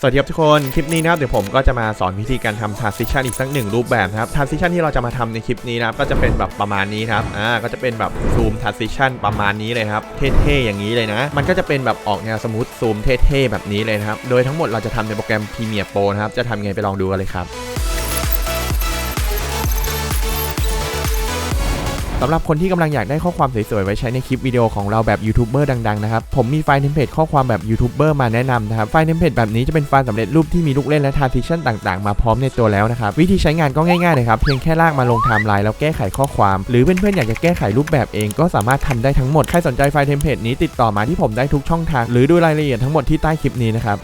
สวัสดีครับทุกคน คลิปนี้นะครับเดี๋ยวผมก็จะมาสอนวิธีการทำ transition อีกสักหนึ่งรูปแบบนะครับ transition ที่เราจะมาทำในคลิปนี้นะครับก็จะเป็นแบบประมาณนี้ครับ อ่า ก็จะเป็นแบบ zoom transition ประมาณนี้เลยครับ เท่ๆอย่างนี้เลยนะ มันก็จะเป็นแบบออกแนวสมูทซูมเท่ๆแบบนี้เลยนะครับ โดยทั้งหมดเราจะทำในโปรแกรม Premiere Pro นะครับ จะทำไงไปลองดูกันเลยครับ สำหรับคนที่กำลังอยากได้ข้อความสวยๆ ไว้ใช้ในคลิปวิดีโอของเราแบบยูทูบเบอร์ดังๆนะครับ ผมมีไฟล์เทมเพลตข้อความแบบยูทูบเบอร์มาแนะนำนะครับ ไฟล์เทมเพลตแบบนี้จะเป็นไฟล์สำเร็จรูปที่มีลูกเล่นและ transition ต่างๆ มาพร้อมในตัวแล้วนะครับ วิธีใช้งานก็ง่ายๆเลยครับ เพียงแค่ลากมาลงไทม์ไลน์แล้วแก้ไขข้อความ หรือเพื่อนๆอยากจะแก้ไขรูปแบบเองก็สามารถทำได้ทั้งหมด ใครสนใจไฟล์เทมเพลตนี้ติดต่อมาที่ผมได้ทุกช่องทาง หรือดูรายละเอียดทั้งหมดที่ใต้คลิปนี้นะครับ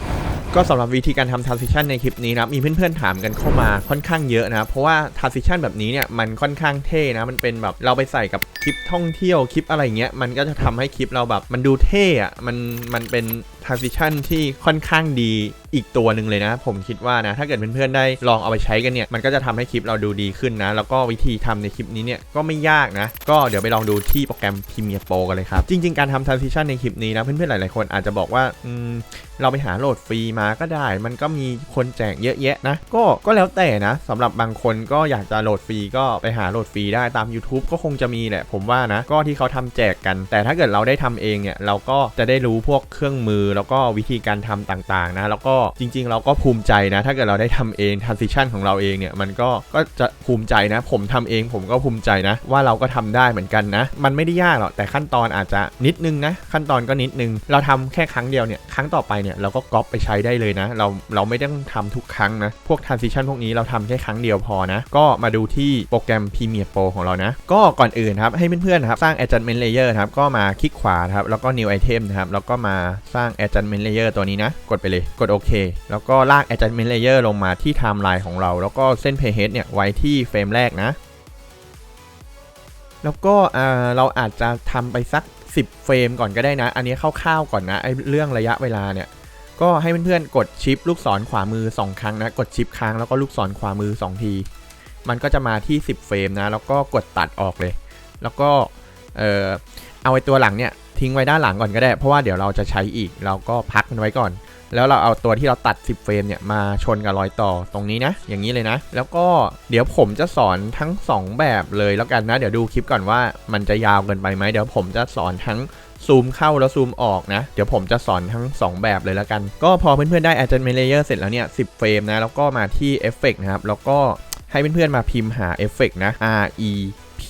ก็สำหรับวิธีการทำ transition ในคลิปนี้นะมีเพื่อนๆถามกันเข้ามาค่อนข้างเยอะนะเพราะว่า transition แบบนี้เนี่ยมันค่อนข้างเท่นะมันเป็นแบบเราไปใส่กับคลิปท่องเที่ยวคลิปอะไรเงี้ยมันก็จะทำให้คลิปเราแบบมันดูเท่อะมันมันเป็น transition ที่ค่อนข้างดีอีกตัวหนึ่งเลยนะ ผมคิดว่านะ ถ้าเกิดเพื่อนๆได้ลองเอาไปใช้กันเนี่ย มันก็จะทำให้คลิปเราดูดีขึ้นนะ แล้วก็วิธีทำในคลิปนี้เนี่ยก็ไม่ยากนะ ก็เดี๋ยวไปลองดูที่โปรแกรม Premiere Pro กันเลยครับ จริง ๆ การทำ transition ในคลิปนี้นะ เพื่อนๆ หลายๆ คนอาจจะบอกว่าอืมเราไปหาโหลดฟรีมาก็ได้ มันก็มีคนแจกเยอะแยะนะ ก็ก็แล้วแต่นะสำหรับบางคนก็อยากจะโหลดฟรีก็ไปหาโหลดฟรีได้ตาม YouTube ก็คงจะมีแหละ ผมว่านะ ก็ที่เขาทำแจกกัน แต่ถ้าเกิดเราได้ทำเองเนี่ยเราก็จะได้รู้พวกเครื่องมือแล้วก็วิธีการทำต่างๆนะแล้วก็จริง ๆ เราก็ภูมิใจนะ ถ้าเกิดเราได้ทำเอง transition ของเราเองเนี่ยมันก็ก็จะภูมิใจนะ ผมทำเองผมก็ภูมิใจนะ ว่าเราก็ทำได้เหมือนกันนะ มันไม่ได้ยากหรอกแต่ขั้นตอนอาจจะนิดนึงนะ ขั้นตอนก็นิดนึง เราทำแค่ครั้งเดียวเนี่ยครั้งต่อไปเนี่ยเราก็ก๊อปไปใช้ได้เลยนะ เราเราไม่ต้องทำทุกครั้งนะ พวก transition พวกนี้เราทำแค่ครั้งเดียวพอนะ ก็มาดูที่โปรแกรม Premiere Pro ของเรานะ ก็ก่อนอื่นครับให้เพื่อนๆนะครับสร้าง adjustment layer นะครับก็มาคลิกขวาครับแล้วก็ new item นะครับแล้วก็มาสร้าง adjustment layer ตัวนี้นะ กดไปเลย กดโอเค แล้วก็ลาก adjustment layer ลงมาที่ timeline ของเรา แล้วก็เส้น playhead เนี่ยไว้ที่เฟรมแรกนะ แล้วก็เราอาจจะทำไปสัก 10 เฟรมก่อนก็ได้นะ อันนี้คร่าวๆก่อนนะไอเรื่องระยะเวลาเนี่ย ก็ให้เพื่อนๆ กดชิปลูกศรขวามือ 2 ครั้งนะ กดชิปค้างแล้วก็ลูกศรขวามือ 2 ที มันก็จะมาที่ 10 เฟรมนะ แล้วก็กดตัดออกเลย แล้วก็เเอาไอ้ตัวหลังเนี่ยทิ้งไว้ด้านหลังก่อนก็ได้ เพราะว่าเดี๋ยวเราจะใช้อีกเราก็พักมันไว้ก่อน แล้วเราเอาตัวที่เราตัด 10 เฟรมเนี่ยมาชนกับรอยต่อตรงนี้นะ อย่างนี้เลยนะ แล้วก็เดี๋ยวผมจะสอนทั้ง 2 แบบเลยแล้วกันนะ เดี๋ยวดูคลิปก่อนว่ามันจะยาวเกินไปไหมเดี๋ยวผมจะสอนทั้งซูมเข้าแล้วซูมออกนะ เดี๋ยวผมจะสอนทั้ง 2 แบบเลยแล้วกัน ก็พอเพื่อนๆได้ adjustment layer เสร็จแล้วเนี่ย10 เฟรมนะ แล้วก็มาที่ effect นะครับ แล้วก็ให้เพื่อนๆมาพิมพ์หา effect นะ R E P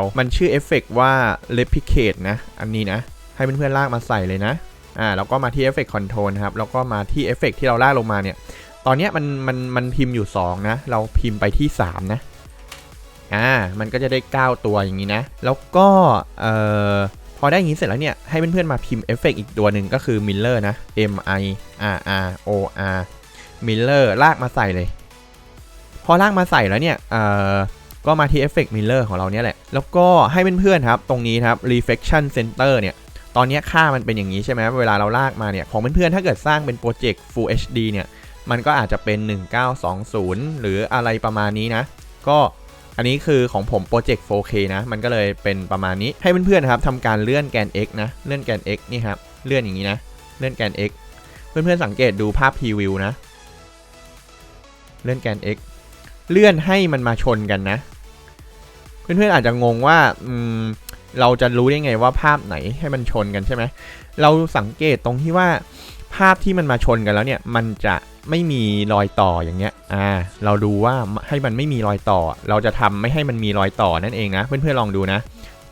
L มันชื่อ effect ว่า replicate นะ อันนี้นะ ให้เพื่อนๆลากมาใส่เลยนะ อ่า แล้วก็มาที่ effect control นะครับ แล้วก็มาที่ effect ที่เราลากลงมาเนี่ย ตอนเนี้ยมันมันมันพิมพ์อยู่ 2 นะ เราพิมพ์ไปที่ 3 นะ อ่า มันก็จะได้ 9 ตัวอย่างนี้นะ แล้วก็ เอ่อ พอได้อย่างนี้เสร็จแล้วเนี่ย ให้เพื่อนๆมาพิมพ์เอฟเฟกอีกตัวหนึ่งก็คือ Miller นะ M I R R O R Miller ลากมาใส่เลย พอลากมาใส่แล้วเนี่ย เอ่อ ก็มาที่เอฟเฟก Miller ของเราเนี่ยแหละ แล้วก็ให้เพื่อนๆครับ ตรงนี้ครับ Reflection Center เนี่ย ตอนนี้ค่ามันเป็นอย่างนี้ใช่ไหมเวลาเราลากมาเนี่ย ของเพื่อนๆถ้าเกิดสร้างเป็นโปรเจกต์ Full HD เนี่ย มันก็อาจจะเป็น 1920 หรืออะไรประมาณนี้นะ ก็อันนี้คือของผมโปรเจกต์ 4K นะ มันก็เลยเป็นประมาณนี้ ให้เพื่อนๆนครับทำการเลื่อนแกน x นะ เลื่อนแกน x นี่ครับ เลื่อนอย่างนี้นะ เลื่อนแกน x เพื่อนๆสังเกตดูภาพ preview นะ เลื่อนแกน x เลื่อนให้มันมาชนกันนะ เพื่อนๆอาจจะงงว่าอืมเราจะรู้ได้ไงว่าภาพไหนให้มันชนกันใช่ไหมเราสังเกตตรงที่ว่าภาพที่มันมาชนกันแล้วเนี่ย มันจะไม่มีรอยต่ออย่างเงี้ย อ่า เราดูว่าให้มันไม่มีรอยต่อ เราจะทำไม่ให้มันมีรอยต่อนั่นเองนะ เพื่อนๆลองดูนะ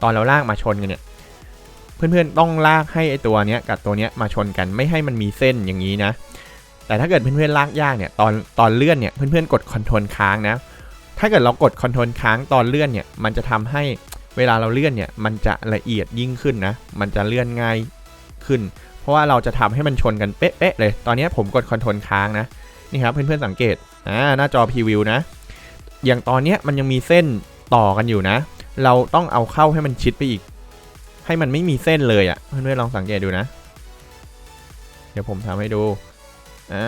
ตอนเราลากมาชนกันเนี่ย เพื่อนๆต้องลากให้ไอตัวเนี้ยกับตัวเนี้ยมาชนกันไม่ให้มันมีเส้นอย่างนี้นะ แต่ถ้าเกิดเพื่อนๆลากยากเนี่ยตอนตอนเลื่อนเนี่ยเพื่อนๆกดคอนโทรลค้างนะ ถ้าเกิดเรากดคอนโทรลค้างตอนเลื่อนเนี่ย มันจะทำให้เวลาเราเลื่อนเนี่ย มันจะละเอียดยิ่งขึ้นนะ มันจะเลื่อนง่ายขึ้น เพราะว่าเราจะทำให้มันชนกันเป๊ะๆเลย ตอนนี้ผมกดคอนโทรลค้างนะ นี่ครับเพื่อนๆสังเกตอ่าหน้าจอพรีวิวนะ อย่างตอนนี้มันยังมีเส้นต่อกันอยู่นะ เราต้องเอาเข้าให้มันชิดไปอีก ให้มันไม่มีเส้นเลยอะ่ะ เพื่อนๆลองสังเกตดูนะ เดี๋ยวผมทำให้ดูอ่า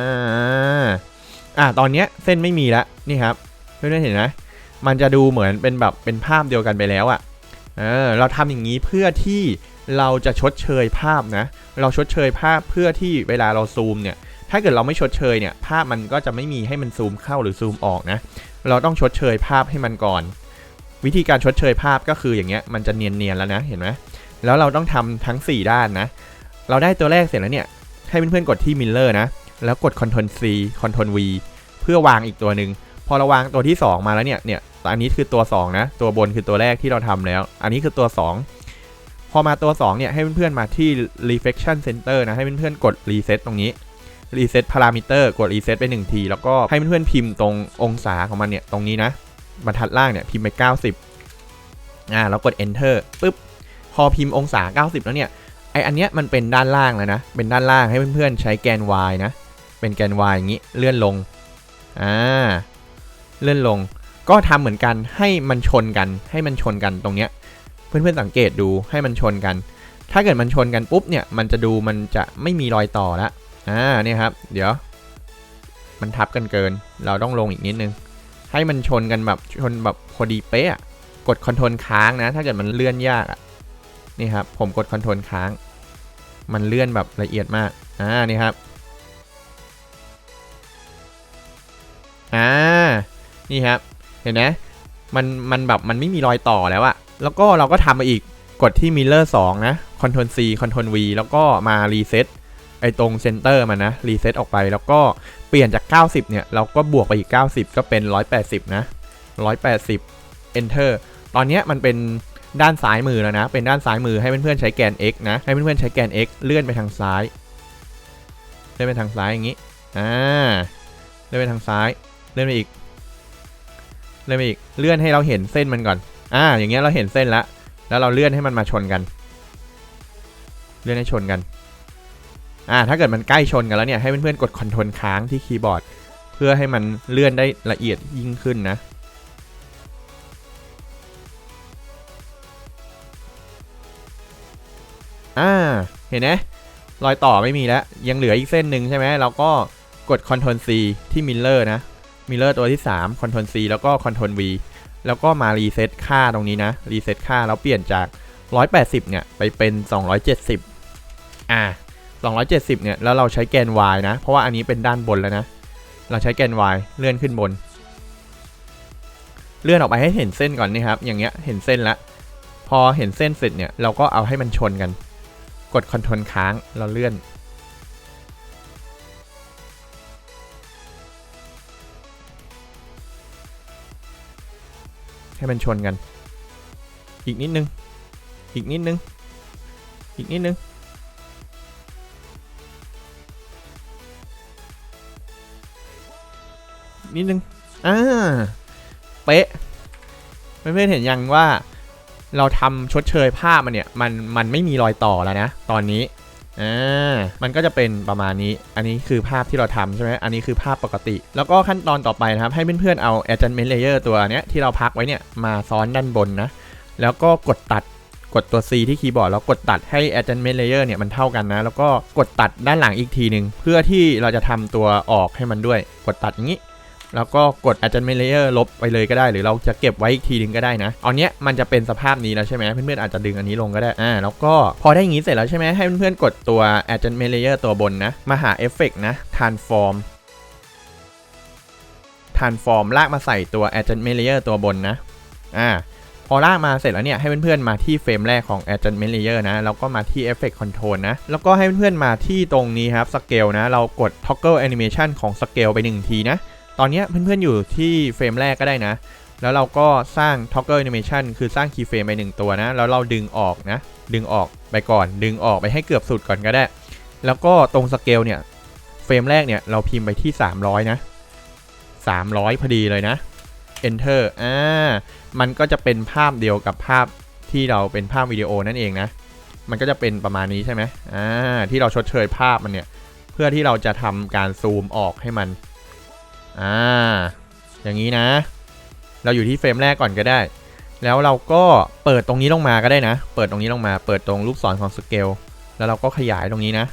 อ่าตอนเนี้ยเส้นไม่มีแล้วนี่ครับ เพื่อนๆเห็นไหมมันจะดูเหมือนเป็นแบบเป็นภาพเดียวกันไปแล้วอะ่ะเออเราทำอย่างนี้เพื่อที่เราจะชดเชยภาพนะ เราชดเชยภาพเพื่อที่เวลาเราซูมเนี่ย ถ้าเกิดเราไม่ชดเชยเนี่ย ภาพมันก็จะไม่มีให้มันซูมเข้าหรือซูมออกนะ เราต้องชดเชยภาพให้มันก่อน วิธีการชดเชยภาพก็คืออย่างเงี้ย มันจะเนียนๆแล้วนะ เห็นไหมแล้วเราต้องทำทั้ง 4 ด้านนะ เราได้ตัวแรกเสร็จแล้วเนี่ย ให้เพื่อนๆกดที่ Miller นะ แล้วกด Ctrl C Ctrl V เพื่อวางอีกตัวหนึ่ง พอเราวางตัวที่ 2 มาแล้วเนี่ยเนี่ยอันนี้คือตัว 2 นะ ตัวบนคือตัวแรกที่เราทำแล้ว อันนี้คือตัว 2 พอมาตัว 2 เนี่ยให้เพื่อนๆมาที่ reflection center นะ ให้เพื่อนๆกด reset ตรงนี้ reset parameter กด reset ไป 1 ที แล้วก็ให้เพื่อนๆพิมพ์ตรงองศาของมันเนี่ยตรงนี้นะบรรทัดล่างเนี่ยพิมพ์ไป 90อ่าแล้วกด enter ปุ๊บพอพิมพ์องศา 90 แล้วเนี่ยไออันเนี้ยมันเป็นด้านล่างแล้วนะ เป็นด้านล่างให้เพื่อนๆใช้แกน y นะ เป็นแกน y อย่างนี้เลื่อนลงอ่า เลื่อนลง ก็ทำเหมือนกันให้มันชนกัน ให้มันชนกันตรงเนี้ยเพื่อนๆสังเกตดูให้มันชนกัน ถ้าเกิดมันชนกันปุ๊บเนี่ยมันจะดูมันจะไม่มีรอยต่อละอ่าเนี่ยครับ เดี๋ยว มันทับกันเกิน เราต้องลงอีกนิดนึง ให้มันชนกันแบบชนแบบพอดีเป๊ะกดคอนโทรลค้างนะ ถ้าเกิดมันเลื่อนยากนี่ครับ ผมกดคอนโทรลค้าง มันเลื่อนแบบละเอียดมากอ่านี่ครับอ่า นี่ครับเห็นไหมมันมันแบบมันไม่มีรอยต่อแล้วอะแล้วก็เราก็ทำมาอีกกดที่ Miller 2นะ Ctrl C Ctrl V แล้วก็มา Reset ไอตรงเซนเตอร์มันนะ Reset ออกไปแล้วก็เปลี่ยนจาก 90 เนี่ย เราก็บวกไปอีก 90 ก็เป็น 180 นะ 180 Enter ตอนเนี้ยมันเป็นด้านซ้ายมือแล้วนะ เป็นด้านซ้ายมือให้เพื่อนๆใช้แกน x นะ ให้เพื่อนๆใช้แกน x เลื่อนไปทางซ้าย เลื่อนไปทางซ้ายอย่างนี้ อ่า เลื่อนไปทางซ้าย เลื่อนไปอีก เลื่อนไปอีกเลื่อนให้เราเห็นเส้นมันก่อน อ่า อย่างเงี้ยเราเห็นเส้นแล้วแล้วเราเลื่อนให้มันมาชนกัน เลื่อนให้ชนกัน อ่า ถ้าเกิดมันใกล้ชนกันแล้วเนี่ย ให้เพื่อนๆกดคอนโทรลค้างที่คีย์บอร์ด เพื่อให้มันเลื่อนได้ละเอียดยิ่งขึ้นนะอ่า เห็นไหมรอยต่อไม่มีแล้ว ยังเหลืออีกเส้นหนึ่งใช่ไหมเราก็กด Ctrl C ที่ Miller นะ Miller ตัวที่3 Ctrl C แล้วก็ Ctrl V แล้วก็มารีเซ็ตค่าตรงนี้นะ รีเซ็ตค่าแล้วเปลี่ยนจาก 180 เนี่ย ไปเป็น 270 อ่า 270 เนี่ย แล้วเราใช้แกน Y นะ เพราะว่าอันนี้เป็นด้านบนแล้วนะ เราใช้แกน Y เลื่อนขึ้นบน เลื่อนออกไปให้เห็นเส้นก่อนนี่ครับ อย่างเงี้ย เห็นเส้นละ พอเห็นเส้นเสร็จเนี่ย เราก็เอาให้มันชนกัน กดคอนโทรลค้าง เราเลื่อน ให้มันชนกัน อีกนิดนึง อีกนิดนึง อีกนิดนึง นิดนึง อ่า เป๊ะเพื่อนๆเห็นยังว่าเราทำชดเชยภาพมันเนี่ย มัน มันไม่มีรอยต่อแล้วนะ ตอนนี้ อ่ามันก็จะเป็นประมาณนี้ อันนี้คือภาพที่เราทำใช่ไหมอันนี้คือภาพปกติ แล้วก็ขั้นตอนต่อไปนะครับ ให้เพื่อนๆเอา adjustment layer ตัวเนี้ยที่เราพักไว้เนี่ยมาซ้อนด้านบนนะ แล้วก็กดตัดกดตัว C ที่คีย์บอร์ดแล้วกดตัดให้ adjustment layer เนี่ยมันเท่ากันนะ แล้วก็กดตัดด้านหลังอีกทีหนึ่งเพื่อที่เราจะทำตัวออกให้มันด้วย กดตัดอย่างนี้ แล้วก็กด adjustment layer ลบไปเลยก็ได้ หรือเราจะเก็บไว้อีกทีหนึงก็ได้นะ เอาเนี้ยมันจะเป็นสภาพนี้แล้วใช่ไหมเพื่อนๆอาจจะดึงอันนี้ลงก็ได้ อ่า แล้วก็พอได้อย่างนี้เสร็จแล้วใช่ไหมให้เพื่อนๆกดตัว adjustment layer ตัวบนนะ มาหาเอฟเฟกนะ transform transform ลากมาใส่ตัว adjustment layer ตัวบนนะ อ่า พอลากมาเสร็จแล้วเนี่ยให้เพื่อนๆมาที่เฟรมแรกของ adjustment layer นะ แล้วก็มาที่ effect control นะ แล้วก็ให้เพื่อนๆมาที่ตรงนี้ครับ scale นะ เรากด toggle animation ของ scale ไป 1 ทีนะ ตอนนี้เพื่อนๆอยู่ที่เฟรมแรกก็ได้นะ แล้วเราก็สร้าง toggle animation คือสร้าง keyframe ไป1ตัวนะ แล้วเราดึงออกนะ ดึงออกไปก่อน ดึงออกไปให้เกือบสุดก่อนก็ได้ แล้วก็ตรง scale เนี่ย เฟรมแรกเนี่ยเราพิมพ์ไปที่ 300 นะ 300 พอดีเลยนะ enter อ่า มันก็จะเป็นภาพเดียวกับภาพที่เราเป็นภาพวิดีโอนั่นเองนะ มันก็จะเป็นประมาณนี้ใช่ไหมอ่า ที่เราชดเชยภาพมันเนี่ย เพื่อที่เราจะทำการซูมออกให้มัน อ่า อย่างนี้นะ เราอยู่ที่เฟรมแรกก่อนก็ได้ แล้วเราก็เปิดตรงนี้ลงมาก็ได้นะ เปิดตรงนี้ลงมา เปิดตรงลูกศรของสเกล แล้วเราก็ขยายตรงนี้นะ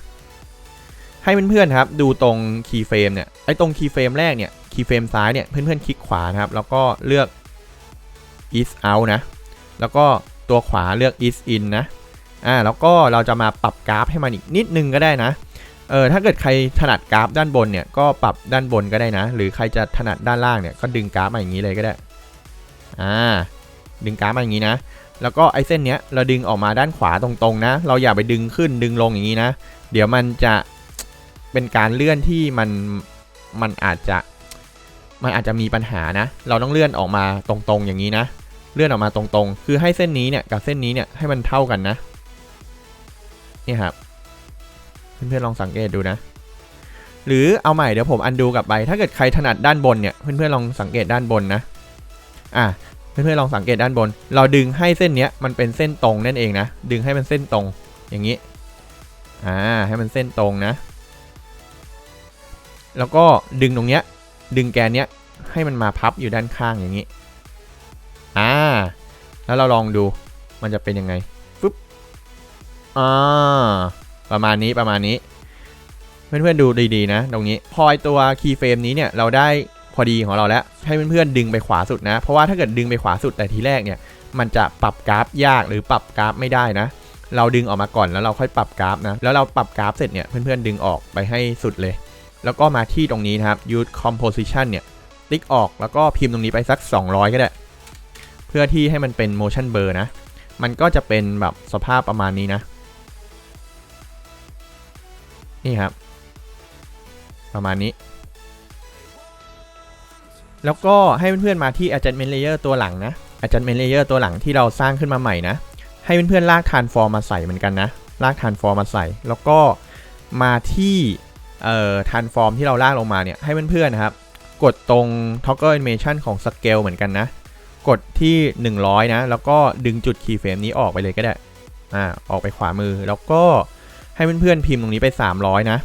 ให้เพื่อนๆครับ ดูตรงคีย์เฟรมเนี่ย ไอ้ตรงคีย์เฟรมแรกเนี่ย คีย์เฟรมซ้ายเนี่ย เพื่อนๆคลิกขวานะครับ แล้วก็เลือก is out นะ แล้วก็ตัวขวาเลือก is in นะ อ่า แล้วก็เราจะมาปรับกราฟให้มันอีกนิดนึงก็ได้นะ เออถ้าเกิดใครถนัดกราฟด้านบนเนี่ยก็ปรับด้านบนก็ได้นะ หรือใครจะถนัดด้านล่างเนี่ยก็ดึงกราฟมาอย่างนี้เลยก็ได้อ่าดึงกราฟมาอย่างนี้นะ แล้วก็ไอ้เส้นเนี้ยเราดึงออกมาด้านขวาตรงๆนะ เราอย่าไปดึงขึ้นดึงลงอย่างนี้นะ เดี๋ยวมันจะเป็นการเลื่อนที่มันมันอาจจะมันอาจจะมีปัญหานะ เราต้องเลื่อนออกมาตรงๆอย่างนี้นะ เลื่อนออกมาตรงๆ คือให้เส้นนี้เนี่ยกับเส้นนี้เนี่ยให้มันเท่ากันนะนี่ครับ เพื่อนๆลองสังเกตดูนะ หรือเอาใหม่เดี๋ยวผมอันดูกลับไป ถ้าเกิดใครถนัดด้านบนเนี่ยเพื่อนๆลองสังเกตด้านบนนะ อะเพื่อนๆลองสังเกตด้านบน เราดึงให้เส้นเนี้ยมันเป็นเส้นตรงนั่นเองนะ ดึงให้มันเส้นตรง อย่างนี้ อ่า ให้มันเส้นตรงนะ แล้วก็ดึงตรงเนี้ย ดึงแกนเนี้ยให้มันมาพับอยู่ด้านข้างอย่างนี้ อ่า แล้วเราลองดู มันจะเป็นยังไงฟึบอ่า ประมาณนี้ประมาณนี้ เพื่อนๆดูดีๆนะ ตรงนี้พอไอตัวคีย์เฟรมนี้เนี่ยเราได้พอดีของเราแล้วให้เพื่อนๆดึงไปขวาสุดนะ เพราะว่าถ้าเกิดดึงไปขวาสุดแต่ทีแรกเนี่ย มันจะปรับกราฟยากหรือปรับกราฟไม่ได้นะ เราดึงออกมาก่อนแล้วเราค่อยปรับกราฟนะ แล้วเราปรับกราฟเสร็จเนี่ยเพื่อนๆดึงออกไปให้สุดเลย แล้วก็มาที่ตรงนี้นะครับ use composition เนี่ยติ๊กออกแล้วก็พิมพ์ตรงนี้ไปสัก 200 ก็ได้ เพื่อที่ให้มันเป็น motion blur นะ มันก็จะเป็นแบบสภาพประมาณนี้นะ นี่ครับ ประมาณนี้ แล้วก็ให้เพื่อนๆมาที่ adjustment layer ตัวหลังนะ adjustment layer ตัวหลังที่เราสร้างขึ้นมาใหม่นะ ให้เพื่อนๆลาก transform มาใส่เหมือนกันนะ ลาก transform มาใส่ แล้วก็มาที่เอ่อ transform ที่เราลากลงมาเนี่ย ให้เพื่อนๆนะครับ กดตรง toggle animation ของ scale เหมือนกันนะ กดที่ 100 นะ แล้วก็ดึงจุด keyframe นี้ออกไปเลยก็ได้ อ่า ออกไปขวามือ แล้วก็ ให้เพื่อนๆพิมพ์ตรงนี้ไป 300 นะ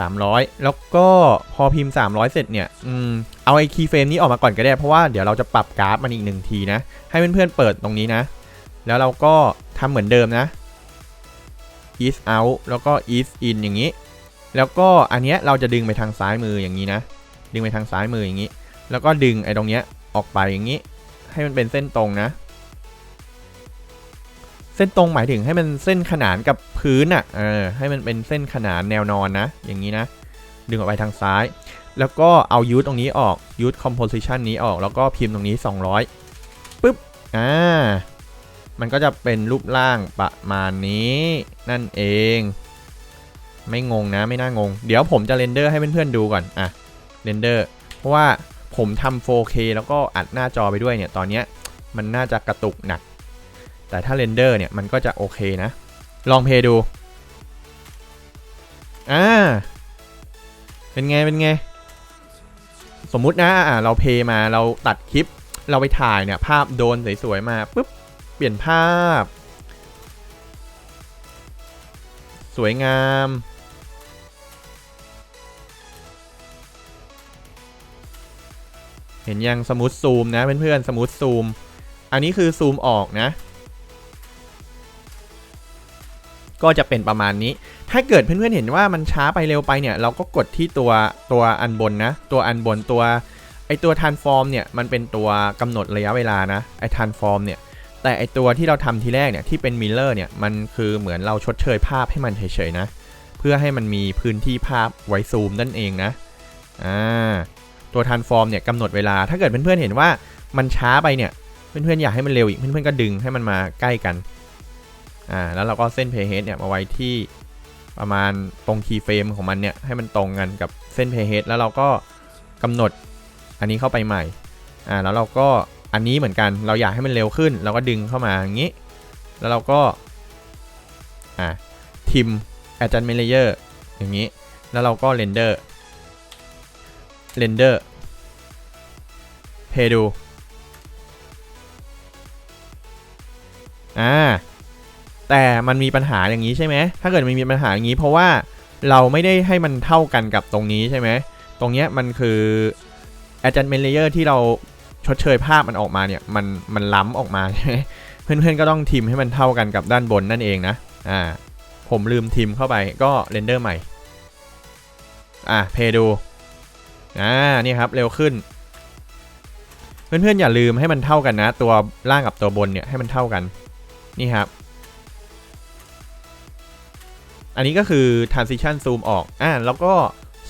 300 แล้วก็พอพิมพ์ 300 เสร็จเนี่ยอืมเอาไอ้ keyframe นี้ออกมาก่อนก็ได้ เพราะว่าเดี๋ยวเราจะปรับกราฟมันอีกหนึ่งทีนะ ให้เพื่อนๆเปิดตรงนี้นะ แล้วเราก็ทำเหมือนเดิมนะ east out แล้วก็ east in อย่างนี้ แล้วก็อันเนี้ยเราจะดึงไปทางซ้ายมืออย่างนี้นะ ดึงไปทางซ้ายมืออย่างนี้ แล้วก็ดึงไอ้ตรงเนี้ยออกไปอย่างนี้ ให้มันเป็นเส้นตรงนะ ส้นตรงหมายถึงให้มันเส้นขนานกับพื้นอะเออให้มันเป็นเส้นขนานแนวนอนนะ อย่างนี้นะ ดึงออกไปทางซ้าย แล้วก็เอายูทตรงนี้ออกยูทคอมโพสิชันนี้ออกแล้วก็พิมพ์ตรงนี้ 200ปึ๊บอ่ามันก็จะเป็นรูปร่างประมาณนี้นั่นเอง ไม่งงนะไม่น่างง เดี๋ยวผมจะเรนเดอร์ให้เพื่อนๆดูก่อนอะเรนเดอร์เพราะว่าผมทำ 4K แล้วก็อัดหน้าจอไปด้วยเนี่ย ตอนเนี้ยมันน่าจะกระตุกหนัก แต่ถ้าเรนเดอร์เนี่ยมันก็จะโอเคนะ ลองเพย์ดู อ่า เป็นไง เป็นไง สมมุตินะ อ่า เราเพย์มา เราตัดคลิป เราไปถ่ายเนี่ย ภาพโดนสวยๆมาปุ๊บ เปลี่ยนภาพ สวยงามเห็นยังสมูทซูมนะเพื่อนๆสมูทซูม อันนี้คือซูมออกนะ ก็จะเป็นประมาณนี้ ถ้าเกิดเพื่อนๆเห็นว่ามันช้าไปเร็วไปเนี่ย เราก็กดที่ตัวตัวอันบนนะ ตัวอันบนตัวไอตัว transform เนี่ย มันเป็นตัวกำหนดระยะเวลานะ ไอ transform เนี่ย แต่ไอตัวที่เราทำทีแรกเนี่ยที่เป็น mirror เนี่ย มันคือเหมือนเราชดเชยภาพให้มันเฉยๆนะ เพื่อให้มันมีพื้นที่ภาพไว้ซูมนั่นเองนะ อ่า ตัว transform เนี่ยกำหนดเวลา ถ้าเกิดเพื่อนๆเห็นว่ามันช้าไปเนี่ย เพื่อนๆอยากให้มันเร็วอีก เพื่อนๆก็ดึงให้มันมาใกล้กัน อ่าแล้วเราก็เส้น playhead เนี่ยมาไว้ที่ประมาณตรง keyframe ของมันเนี่ยให้มันตรงกันกับเส้น playhead แล้วเราก็กำหนดอันนี้เข้าไปใหม่อ่าแล้วเราก็อันนี้เหมือนกันเราอยากให้มันเร็วขึ้น เราก็ดึงเข้ามาอย่างนี้ แล้วเราก็อ่าทิม adjustment layer อย่างนี้ แล้วเราก็ render render เพดูอ่า แต่มันมีปัญหาอย่างนี้ใช่ไหมถ้าเกิดมันมีปัญหาอย่างนี้ เพราะว่าเราไม่ได้ให้มันเท่ากันกับตรงนี้ใช่ไหมตรงเนี้ยมันคือ adjustment layer ที่เราชดเชยภาพมันออกมาเนี่ยมันมันล้ำออกมาใช่ไหมเพื่อนๆก็ต้องทิมให้มันเท่ากันกับด้านบนนั่นเองนะอ่าผมลืมทิมเข้าไปก็เรนเดอร์ใหม่อ่าเพดูอ่านี่ครับเร็วขึ้น เพื่อนๆอย่าลืมให้มันเท่ากันนะ ตัวล่างกับตัวบนเนี่ยให้มันเท่ากันนี่ครับ อันนี้ก็คือ transition zoom ออกอ่าแล้วก็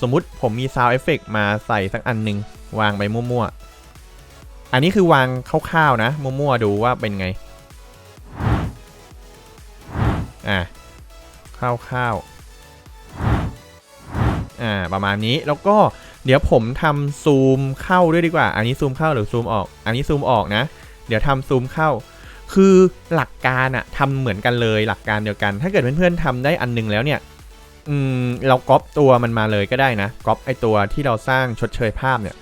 สมมุติผมมี sound effect มาใส่สักอันหนึ่งวางไปมั่วๆ อันนี้คือวางคร่าวๆนะ มั่วๆ ดูว่าเป็นไง อ่าคร่าวๆ อ่า ประมาณนี้ แล้วก็เดี๋ยวผมทำซูมเข้าด้วยดีกว่า อันนี้ซูมเข้าหรือซูมออก อันนี้ซูมออกนะ เดี๋ยวทำซูมเข้า คือหลักการอะทำเหมือนกันเลยหลักการเดียวกัน ถ้าเกิดเพื่อนๆทำได้อันหนึงแล้วเนี่ยอืมเราก๊อปตัวมันมาเลยก็ได้นะก๊อปไอตัวที่เราสร้างชดเชยภาพเนี่ย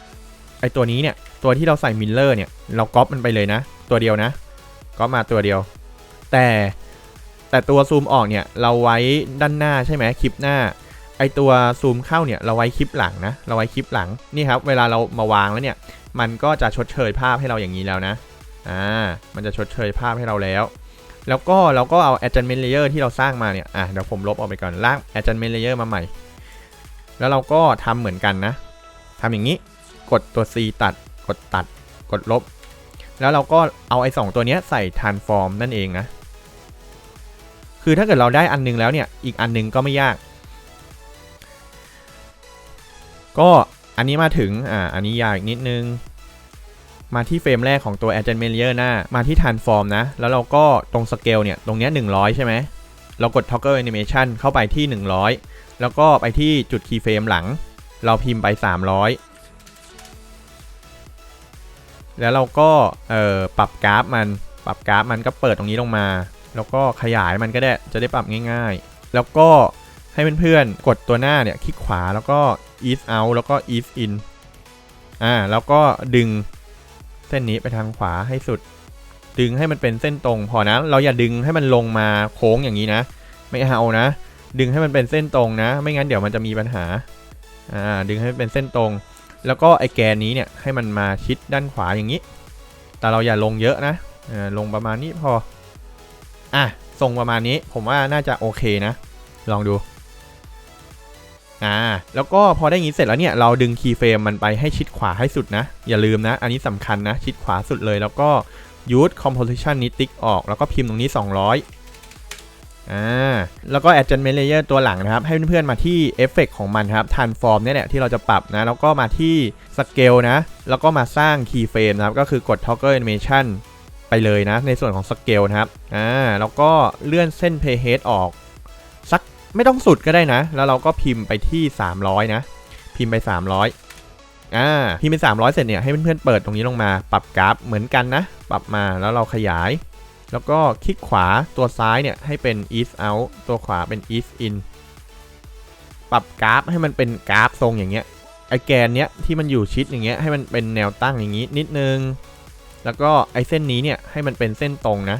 ไอตัวนี้เนี่ยตัวที่เราใส่มิลเลอร์เนี่ยเราก๊อปมันไปเลยนะ ตัวเดียวนะก๊อปมาตัวเดียว แต่แต่ตัวซูมออกเนี่ยเราไว้ด้านหน้าใช่ไหมคลิปหน้าไอตัวซูมเข้าเนี่ยเราไว้คลิปหลังนะเราไว้คลิปหลังนี่ครับเวลาเรามาวางแล้วเนี่ยมันก็จะชดเชยภาพให้เราอย่างนี้แล้วนะ อ่ามันจะชดเชยภาพให้เราแล้ว แล้วก็เราก็เอา adjustment layer ที่เราสร้างมาเนี่ยอะเดี๋ยวผมลบออกไปก่อนลาก adjustment layer มาใหม่ แล้วเราก็ทำเหมือนกันนะทำอย่างนี้กดตัว C ตัด กดตัด กดลบ แล้วเราก็เอาไอ้สองตัวเนี้ยใส่ transform นั่นเองนะ คือถ้าเกิดเราได้อันนึงแล้วเนี่ย อีกอันนึงก็ไม่ยาก ก็อันนี้มาถึง อ่า อันนี้ยากอีกนิดนึง มาที่เฟรมแรกของตัว adjustment layer หน้า มาที่ transform นะ แล้วเราก็ตรง scale เนี่ย ตรงนี้ 100 ใช่ไหม เรากด toggle animation เข้าไปที่ 100 แล้วก็ไปที่จุด keyframe หลัง เราพิมพ์ไป 300 แล้วเราก็เอ่อปรับกราฟมัน ปรับกราฟมันก็เปิดตรงนี้ลงมา แล้วก็ขยายมันก็ได้ จะได้ปรับง่ายๆ แล้วก็ให้เพื่อนๆ กดตัวหน้าเนี่ย คลิกขวาแล้วก็ ease out แล้วก็ ease in อ่า แล้วก็ดึง เส้นนี้ไปทางขวาให้สุด ดึงให้มันเป็นเส้นตรง พอนะ เราอย่าดึงให้มันลงมาโค้งอย่างนี้นะ ไม่เอานะ ดึงให้มันเป็นเส้นตรงนะ ไม่งั้นเดี๋ยวมันจะมีปัญหา อ่า ดึงให้มันเป็นเส้นตรง แล้วก็ไอแกนนี้เนี่ยให้มันมาชิดด้านขวาอย่างนี้ แต่เราอย่าลงเยอะนะ อ่า ลงประมาณนี้พอ อะทรงประมาณนี้ ผมว่าน่าจะโอเคนะ ลองดู อ่าแล้วก็พอได้อย่างนี้เสร็จแล้วเนี่ยเราดึงคีย์เฟรมมันไปให้ชิดขวาให้สุดนะ อย่าลืมนะ อันนี้สำคัญนะ ชิดขวาสุดเลย แล้วก็ use composition นี้ติ๊กออก แล้วก็พิมพ์ตรงนี้ 200อ่าแล้วก็ adjustment layer ตัวหลังนะครับ ให้เพื่อนๆมาที่เอฟเฟกของมันครับ transform เนี่ยแหละที่เราจะปรับนะ แล้วก็มาที่ scale นะ แล้วก็มาสร้าง keyframe นะครับ ก็คือกด toggle animation ไปเลยนะ ในส่วนของ scale นะครับอ่าแล้วก็เลื่อนเส้น playhead ออก ไม่ต้องสุดก็ได้นะ แล้วเราก็พิมพ์ไปที่ 300 นะ พิมพ์ไป 300อ่าพิมพ์ไป 300 เสร็จเนี่ยให้เพื่อนๆเปิดตรงนี้ลงมา ปรับกราฟเหมือนกันนะ ปรับมาแล้วเราขยาย แล้วก็คลิกขวาตัวซ้ายเนี่ยให้เป็น east out ตัวขวาเป็น east in ปรับกราฟให้มันเป็นกราฟทรงอย่างเงี้ยไอแกนเนี้ยที่มันอยู่ชิดอย่างเงี้ยให้มันเป็นแนวตั้งอย่างงี้นิดนึง แล้วก็ไอเส้นนี้เนี่ยให้มันเป็นเส้นตรงนะ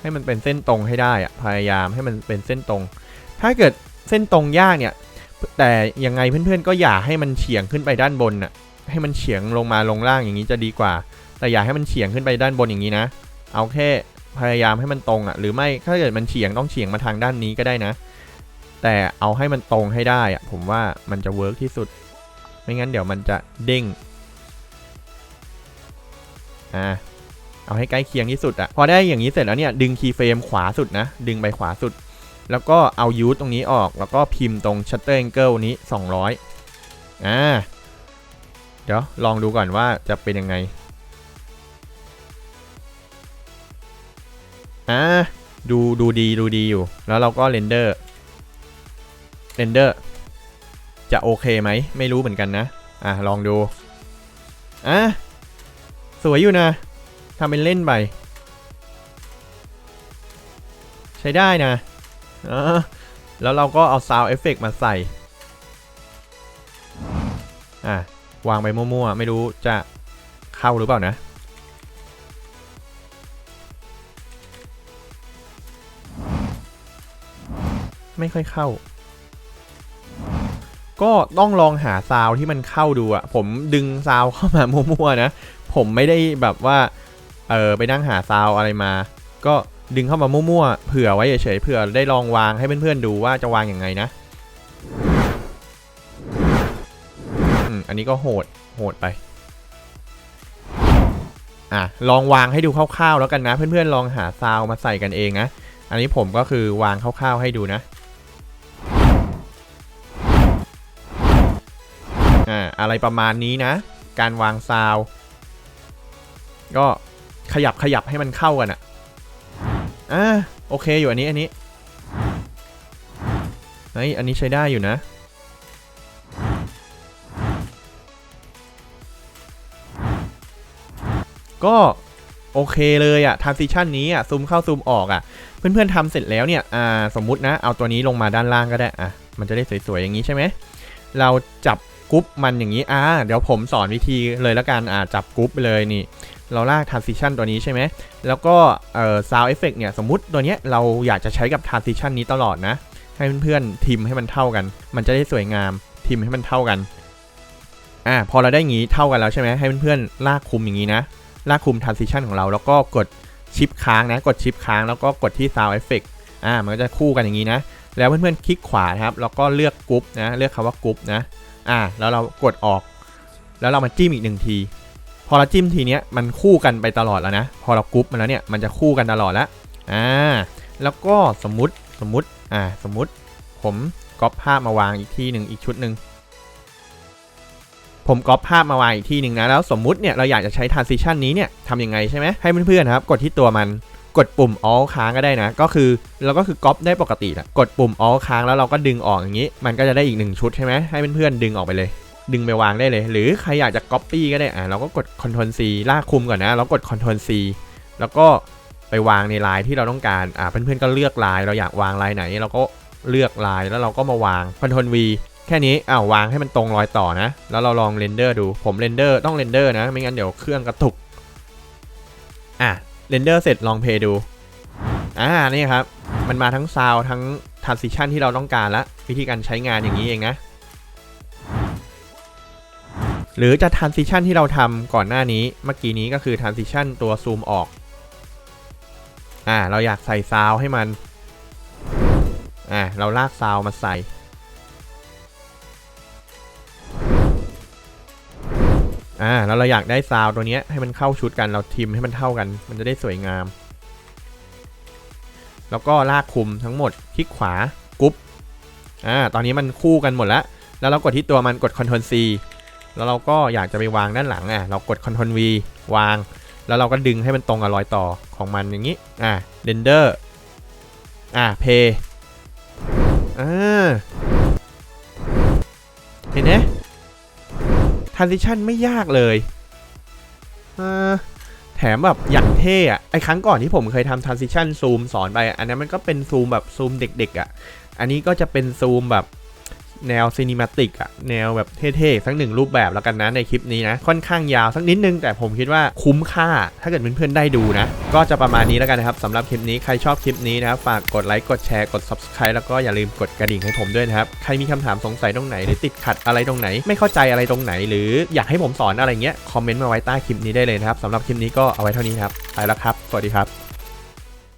ให้มันเป็นเส้นตรงให้ได้อะพยายามให้มันเป็นเส้นตรง ถ้าเกิดเส้นตรงยากเนี่ย แต่ยังไงเพื่อนๆก็อย่าให้มันเฉียงขึ้นไปด้านบนน่ะ ให้มันเฉียงลงมาลงล่างอย่างนี้จะดีกว่า แต่อย่าให้มันเฉียงขึ้นไปด้านบนอย่างนี้นะ เอาแค่พยายามให้มันตรงอะ หรือไม่ถ้าเกิดมันเฉียงต้องเฉียงมาทางด้านนี้ก็ได้นะ แต่เอาให้มันตรงให้ได้อะ ผมว่ามันจะเวิร์กที่สุด ไม่งั้นเดี๋ยวมันจะเด้ง อ่าเอาให้ใกล้เคียงที่สุดอะพอได้อย่างนี้เสร็จแล้วเนี่ย ดึงคีย์เฟรมขวาสุดนะ ดึงไปขวาสุด แล้วก็เอายูตรงนี้ออกแล้วก็พิมพ์ตรง shutter angle นี้ 200อ่าเดี๋ยวลองดูก่อนว่าจะเป็นยังไงอ่าดูดูดีดูดีอยู่ แล้วเราก็เรนเดอร์เรนเดอร์จะโอเคไหม ไม่รู้เหมือนกันนะ อะ ลองดู อะ สวยอยู่นะทำเป็นเล่นไป ใช้ได้นะ แล้วเราก็เอา Sound Effect มาใส่ อะ วางไปมั่วๆ ไม่รู้จะเข้าหรือเปล่านะ ไม่ค่อยเข้า ก็ต้องลองหาซาวที่มันเข้าดูอะผมดึงซาวเข้ามามั่วๆนะ ผมไม่ได้แบบว่า เออไปนั่งหาซาวอะไรมา ก็ ดึงเข้ามามั่วๆ เผื่อไว้เฉยๆ เผื่อได้ลองวางให้เพื่อนๆดูว่าจะวางอย่างไงนะอันนี้ก็โหด โหดไป อะ ลองวางให้ดูคร่าวๆแล้วกันนะ เพื่อนๆ ลองหาซาวมาใส่กันเองนะ อันนี้ผมก็คือวางคร่าวๆให้ดูนะ อ่า อะไรประมาณนี้นะ การวางซาว ก็ขยับขยับให้มันเข้ากันอะ อะโอเคอยู่อันนี้อันนี้เฮ้ยอันนี้ใช้ได้อยู่นะ ก็โอเคเลยอะ transition นี้อะซูมเข้าซูมออกอะเพื่อนๆทำเสร็จแล้วเนี่ยอ่าสมมุตินะเอาตัวนี้ลงมาด้านล่างก็ได้อะมันจะได้สวยๆอย่างนี้ใช่ไหมเราจับกรุ๊ปมันอย่างนี้อ่าเดี๋ยวผมสอนวิธีเลยล้วกันอ่าจับกรุ๊ปไปเลยนี่ เราลาก transition ตัวนี้ใช่ไหม แล้วก็เอ่อ sound effect เนี่ย สมมุติตัวเนี้ยเราอยากจะใช้กับ transition นี้ตลอดนะ ให้เพื่อนๆทิมให้มันเท่ากัน มันจะได้สวยงาม ทิมให้มันเท่ากัน อ่า พอเราได้งี้เท่ากันแล้วใช่ไหม ให้เพื่อนๆลากคุมอย่างนี้นะ ลากคุม transition ของเรา แล้วก็กดชิปค้างนะ กดชิปค้าง แล้วก็กดที่ sound effect อ่า มันก็จะคู่กันอย่างนี้นะ แล้วเพื่อนๆคลิกขวานะครับ แล้วก็เลือกกรุ๊ปนะ เลือกคำว่ากรุ๊ปนะ อ่า แล้วเรากดออก แล้วเรามาจิ้มอีกหนึ่งที พอเราจิ้มทีเนี้ยมันคู่กันไปตลอดแล้วนะ พอเรากรุ๊ปมันแล้วเนี่ยมันจะคู่กันตลอดแล้วอ่าแล้วก็สมมติสมมติอ่าสมมติผมก๊อปภาพมาวางอีกที่หนึ่งอีกชุดหนึ่งผมก๊อปภาพมาวางอีกที่หนึ่งนะแล้วสมมุติเนี่ยเราอยากจะใช้ transition นี้เนี่ยทำยังไงใช่ไหมให้เพื่อนๆครับ กดที่ตัวมันกดปุ่ม alt ค้างก็ได้นะ ก็คือเราก็คือก๊อปได้ปกติแหละกดปุ่ม alt ค้างแล้วเราก็ดึงออกอย่างนี้ มันก็จะได้อีกหนึ่งชุดใช่ไหมให้เพื่อนๆดึงออกไปเลย ดึงไปวางได้เลย หรือใครอยากจะ copy ก็ได้อ่าเราก็กด Ctrl C ลากคุมก่อนนะแล้วกด Ctrl C แล้วก็ไปวางในลายที่เราต้องการอ่าเพื่อนๆก็เลือกลายเราอยากวางลายไหน เราก็เลือกลายแล้วเราก็มาวาง Ctrl V แค่นี้อ้าววางให้มันตรงรอยต่อนะ แล้วเราลองเรนเดอร์ดูผมเรนเดอร์ต้องเรนเดอร์นะ ไม่งั้นเดี๋ยวเครื่องกระตุกอะเรนเดอร์เสร็จลองเพย์ดูอ่านี่ครับ มันมาทั้งซาวทั้ง transition ที่เราต้องการละวิธีการใช้งานอย่างนี้เองนะ หรือจะ transition ที่เราทำก่อนหน้านี้เมื่อกี้นี้ก็คือ transition ตัวซูมออกอ่าเราอยากใส่ซาวให้มันอ่าเราลากซาวมาใส่อ่าแล้วเราอยากได้ซาวตัวเนี้ยให้มันเข้าชุดกันเราทิมให้มันเท่ากัน มันจะได้สวยงาม แล้วก็ลากคุมทั้งหมดคลิกขวากรุ๊ปอ่าตอนนี้มันคู่กันหมดแล้ว แล้วเรากดที่ตัวมันกด Ctrl C แล้วเราก็อยากจะไปวางด้านหลังอะเรากด Ctrl V วาง แล้วเราก็ดึงให้มันตรงกับรอยต่อของมันอย่างนี้อ่า Render อ่า Play อ่าเห็นไหม transition ไม่ยากเลยอ่าแถมแบบอย่างเท่อะไอครั้งก่อนที่ผมเคยทำ transition ซูมสอนไปอะอันนั้นมันก็เป็นซูมแบบซูมเด็กๆอะอันนี้ก็จะเป็นซูมแบบ แนวซีนิมาติกอะแนวแบบเท่ๆ สักหนึ่งรูปแบบแล้วกันนะในคลิปนี้นะ ค่อนข้างยาวสักนิดนึง แต่ผมคิดว่าคุ้มค่า ถ้าเกิดเพื่อนๆได้ดูนะ ก็จะประมาณนี้แล้วกันนะครับสำหรับคลิปนี้ใครชอบคลิปนี้นะครับฝากกดไลค์กดแชร์กด subscribe แล้วก็อย่าลืมกดกระดิ่งให้ผมด้วยนะครับใครมีคำถามสงสัยตรงไหนหรือติดขัดอะไรตรงไหน ไม่เข้าใจอะไรตรงไหน หรืออยากให้ผมสอนอะไรเงี้ยคอมเมนต์มาไว้ใต้คลิปนี้ได้เลยนะครับสำหรับคลิปนี้ก็เอาไว้เท่านี้ครับไปแล้วครับ สวัสดีครับ